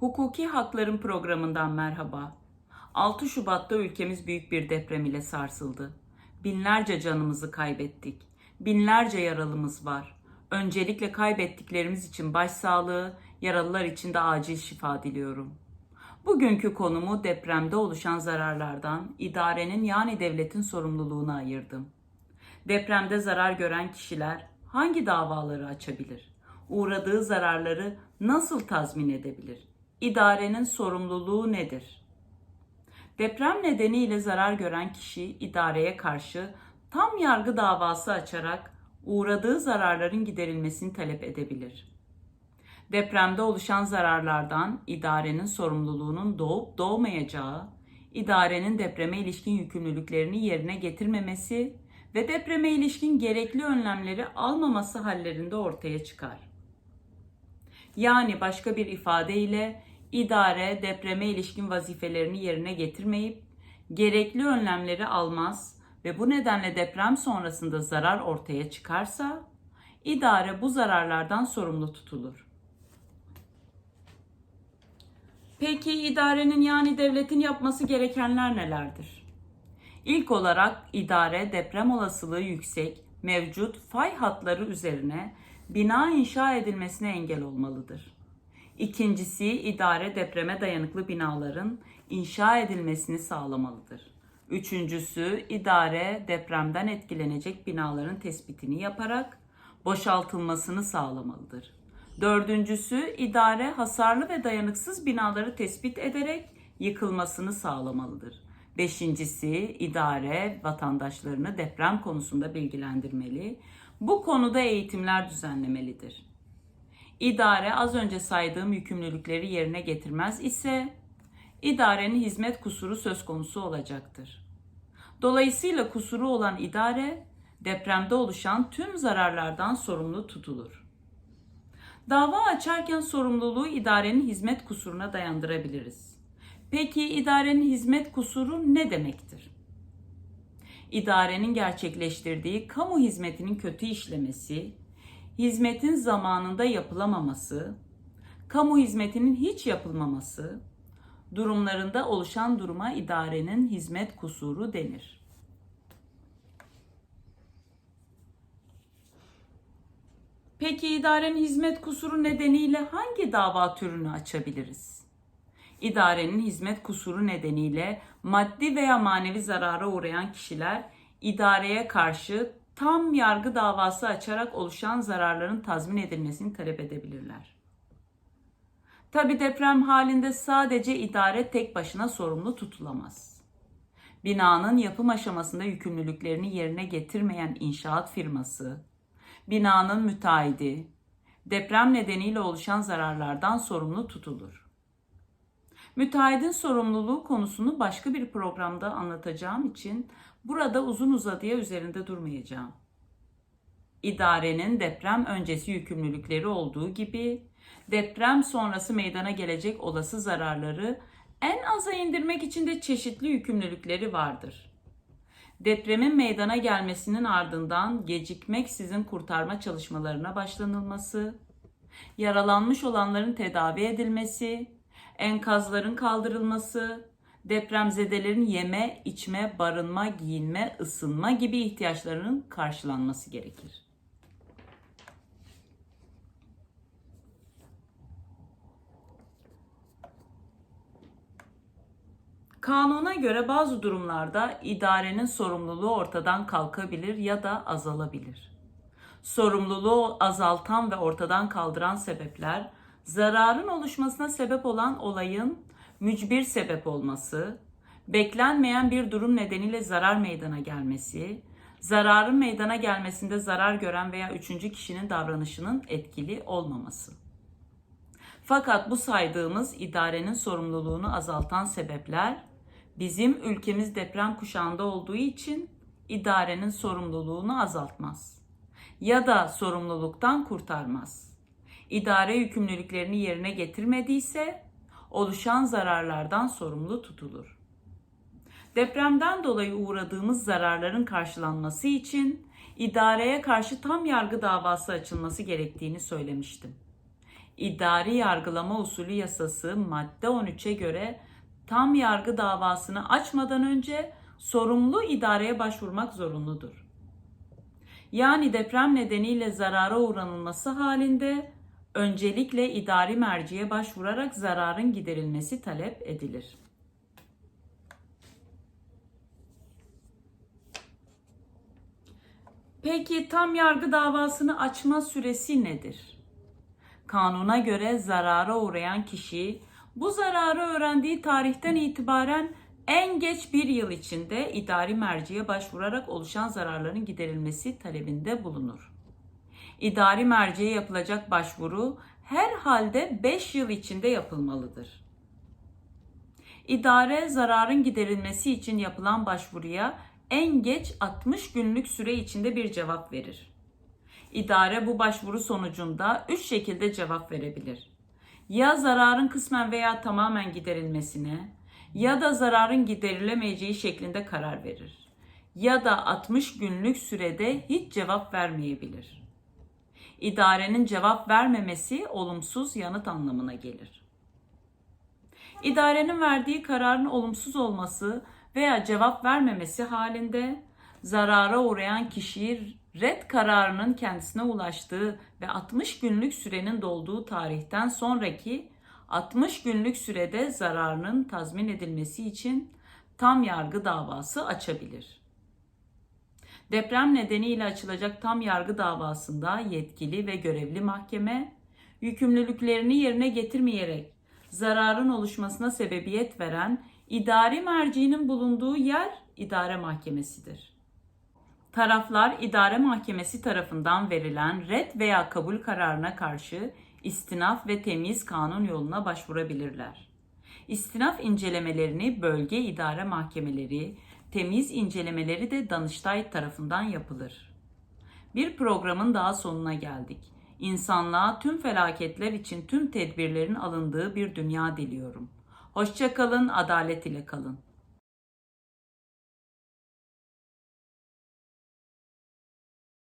Hukuki Hakların programından merhaba. 6 Şubat'ta ülkemiz büyük bir deprem ile sarsıldı. Binlerce canımızı kaybettik. Binlerce yaralımız var. Öncelikle kaybettiklerimiz için başsağlığı, yaralılar için de acil şifa diliyorum. Bugünkü konumu depremde oluşan zararlardan idarenin yani devletin sorumluluğuna ayırdım. Depremde zarar gören kişiler hangi davaları açabilir? Uğradığı zararları nasıl tazmin edebilir? İdarenin sorumluluğu nedir? Deprem nedeniyle zarar gören kişi idareye karşı tam yargı davası açarak uğradığı zararların giderilmesini talep edebilir. Depremde oluşan zararlardan idarenin sorumluluğunun doğup doğmayacağı, idarenin depreme ilişkin yükümlülüklerini yerine getirmemesi ve depreme ilişkin gerekli önlemleri almaması hallerinde ortaya çıkar. Yani başka bir ifadeyle idare depreme ilişkin vazifelerini yerine getirmeyip gerekli önlemleri almaz ve bu nedenle deprem sonrasında zarar ortaya çıkarsa idare bu zararlardan sorumlu tutulur. Peki idarenin yani devletin yapması gerekenler nelerdir? İlk olarak idare deprem olasılığı yüksek mevcut fay hatları üzerine bina inşa edilmesine engel olmalıdır. İkincisi idare depreme dayanıklı binaların inşa edilmesini sağlamalıdır. Üçüncüsü idare depremden etkilenecek binaların tespitini yaparak boşaltılmasını sağlamalıdır. Dördüncüsü idare hasarlı ve dayanıksız binaları tespit ederek yıkılmasını sağlamalıdır. Beşincisi idare vatandaşlarını deprem konusunda bilgilendirmeli. Bu konuda eğitimler düzenlemelidir. İdare az önce saydığım yükümlülükleri yerine getirmez ise idarenin hizmet kusuru söz konusu olacaktır. Dolayısıyla kusuru olan idare depremde oluşan tüm zararlardan sorumlu tutulur. Dava açarken sorumluluğu idarenin hizmet kusuruna dayandırabiliriz. Peki idarenin hizmet kusuru ne demektir? İdarenin gerçekleştirdiği kamu hizmetinin kötü işlemesi, hizmetin zamanında yapılamaması, kamu hizmetinin hiç yapılmaması durumlarında oluşan duruma idarenin hizmet kusuru denir. Peki idarenin hizmet kusuru nedeniyle hangi dava türünü açabiliriz? İdarenin hizmet kusuru nedeniyle maddi veya manevi zarara uğrayan kişiler idareye karşı tam yargı davası açarak oluşan zararların tazmin edilmesini talep edebilirler. Tabi deprem halinde sadece idare tek başına sorumlu tutulamaz. Binanın yapım aşamasında yükümlülüklerini yerine getirmeyen inşaat firması, binanın müteahhidi, deprem nedeniyle oluşan zararlardan sorumlu tutulur. Müteahhidin sorumluluğu konusunu başka bir programda anlatacağım için burada uzun uzadıya üzerinde durmayacağım. İdarenin deprem öncesi yükümlülükleri olduğu gibi deprem sonrası meydana gelecek olası zararları en aza indirmek için de çeşitli yükümlülükleri vardır. Depremin meydana gelmesinin ardından gecikmeksizin kurtarma çalışmalarına başlanılması, yaralanmış olanların tedavi edilmesi, enkazların kaldırılması, depremzedelerin yeme, içme, barınma, giyinme, ısınma gibi ihtiyaçlarının karşılanması gerekir. Kanuna göre bazı durumlarda idarenin sorumluluğu ortadan kalkabilir ya da azalabilir. Sorumluluğu azaltan ve ortadan kaldıran sebepler zararın oluşmasına sebep olan olayın mücbir sebep olması, beklenmeyen bir durum nedeniyle zarar meydana gelmesi, zararın meydana gelmesinde zarar gören veya üçüncü kişinin davranışının etkili olmaması. Fakat bu saydığımız idarenin sorumluluğunu azaltan sebepler bizim ülkemiz deprem kuşağında olduğu için idarenin sorumluluğunu azaltmaz ya da sorumluluktan kurtarmaz. İdare yükümlülüklerini yerine getirmediyse oluşan zararlardan sorumlu tutulur. Depremden dolayı uğradığımız zararların karşılanması için idareye karşı tam yargı davası açılması gerektiğini söylemiştim. İdari Yargılama Usulü Yasası madde 13'e göre tam yargı davasını açmadan önce sorumlu idareye başvurmak zorunludur. Yani deprem nedeniyle zarara uğranılması halinde öncelikle idari merciye başvurarak zararın giderilmesi talep edilir. Peki tam yargı davasını açma süresi nedir? Kanuna göre zarara uğrayan kişi bu zararı öğrendiği tarihten itibaren en geç bir yıl içinde idari merciye başvurarak oluşan zararların giderilmesi talebinde bulunur. İdari merciye yapılacak başvuru her halde 5 yıl içinde yapılmalıdır. İdare zararın giderilmesi için yapılan başvuruya en geç 60 günlük süre içinde bir cevap verir. İdare bu başvuru sonucunda 3 şekilde cevap verebilir. Ya zararın kısmen veya tamamen giderilmesine ya da zararın giderilemeyeceği şeklinde karar verir. Ya da 60 günlük sürede hiç cevap vermeyebilir. İdarenin cevap vermemesi olumsuz yanıt anlamına gelir. İdarenin verdiği kararın olumsuz olması veya cevap vermemesi halinde zarara uğrayan kişiyi red kararının kendisine ulaştığı ve 60 günlük sürenin dolduğu tarihten sonraki 60 günlük sürede zararının tazmin edilmesi için tam yargı davası açabilir. Deprem nedeniyle açılacak tam yargı davasında yetkili ve görevli mahkeme yükümlülüklerini yerine getirmeyerek zararın oluşmasına sebebiyet veren idari mercinin bulunduğu yer idare mahkemesidir. Taraflar idare mahkemesi tarafından verilen red veya kabul kararına karşı istinaf ve temiz kanun yoluna başvurabilirler. İstinaf incelemelerini bölge idare mahkemeleri, temiz incelemeleri de Danıştay tarafından yapılır. Bir programın daha sonuna geldik. İnsanlığa tüm felaketler için tüm tedbirlerin alındığı bir dünya diliyorum. Hoşçakalın, adalet ile kalın.